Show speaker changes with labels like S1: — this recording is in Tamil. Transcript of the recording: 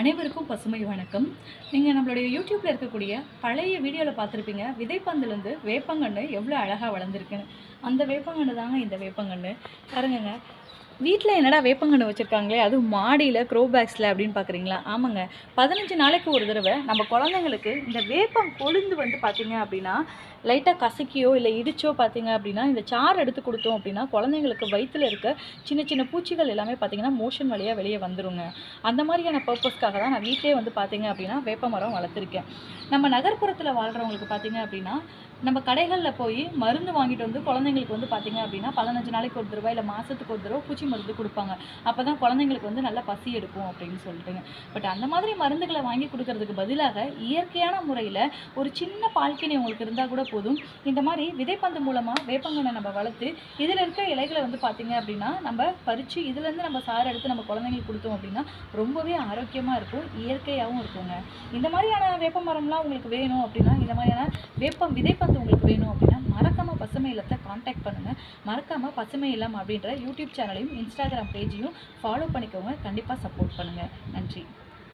S1: அனைவருக்கும் பசுமை வணக்கம். நீங்கள் நம்மளுடைய யூடியூப்பில் இருக்கக்கூடிய பழைய வீடியோவில் பார்த்துருப்பீங்க. விதைப்பந்துலேருந்து வேப்பங்கன்று எவ்வளோ அழகாக வளர்ந்துருக்குன்னு. அந்த வேப்பங்கன்று தாங்க இந்த வேப்பங்கன்று பாருங்கங்க. வீட்டில் என்னடா வேப்பங்கன்று வச்சுருக்காங்களே அதுவும் மாடியில் க்ரோ பேக்ஸில் அப்படின்னு பார்க்குறீங்களா ஆமாங்க. பதினஞ்சு நாளைக்கு ஒரு தடவை நம்ம குழந்தைங்களுக்கு இந்த வேப்பம் கொழுந்து வந்து பார்த்தீங்க அப்படின்னா லைட்டாக கசக்கியோ இல்லை இடிச்சோ பார்த்தீங்க அப்படின்னா இந்த சாறு எடுத்து கொடுத்தோம் அப்படின்னா குழந்தைங்களுக்கு வயிற்றில் இருக்க சின்ன சின்ன பூச்சிகள் எல்லாமே பார்த்தீங்கன்னா மோஷன் வழியாக வெளியே வந்துருங்க. அந்த மாதிரியான பர்பஸ்க்காக தான் நான் வீட்டிலே வந்து பார்த்தீங்க அப்படின்னா வேப்ப மரம் வளர்த்துருக்கேன். நம்ம நகர்ப்புறத்தில் வாழ்கிறவங்களுக்கு பார்த்தீங்க அப்படின்னா நம்ம கடைகளில் போய் மருந்து வாங்கிட்டு வந்து குழந்தைங்களுக்கு வந்து பார்த்தீங்க அப்படின்னா பதினஞ்சு நாளைக்கு ஒரு தடவை இல்லை மாதத்துக்கு ஒரு தடவை பூச்சி மருந்து கொடுப்பாங்க. அப்போ தான் குழந்தைங்களுக்கு வந்து நல்லா பசி எடுக்கும் அப்படின்னு சொல்லிட்டுங்க பட் அந்த மாதிரி மருந்துகளை வாங்கி கொடுக்கறதுக்கு பதிலாக இயற்கையான முறையில் ஒரு சின்ன பால்கினி உங்களுக்கு இருந்தால் கூட போதும். இந்த மாதிரி விதைப்பந்து மூலமாக வேப்பங்கனை நம்ம வளர்த்து இதில் இருக்க இலைகளை வந்து பார்த்தீங்க அப்படின்னா நம்ம பறித்து இதுலேருந்து நம்ம சாறு எடுத்து நம்ம குழந்தைங்களுக்கு கொடுத்தோம் அப்படின்னா ரொம்பவே ஆரோக்கியமாக இருக்கும் இயற்கையாகவும் இருக்குங்க. இந்த மாதிரியான வேப்ப மரம்லாம் உங்களுக்கு வேணும் அப்படின்னா இந்த மாதிரியான வேப்பம் விதைப்பந்து உங்களுக்கு வேணும் அப்படின்னா பண்ணுங்கள் மறக்காமல் பசுமை இல்லம் அப்படின்ற யூடியூப் சேனலையும் இன்ஸ்டாகிராம் பேஜையும் ஃபாலோ பண்ணிக்கோங்க. கண்டிப்பாக சப்போர்ட் பண்ணுங்கள் நன்றி.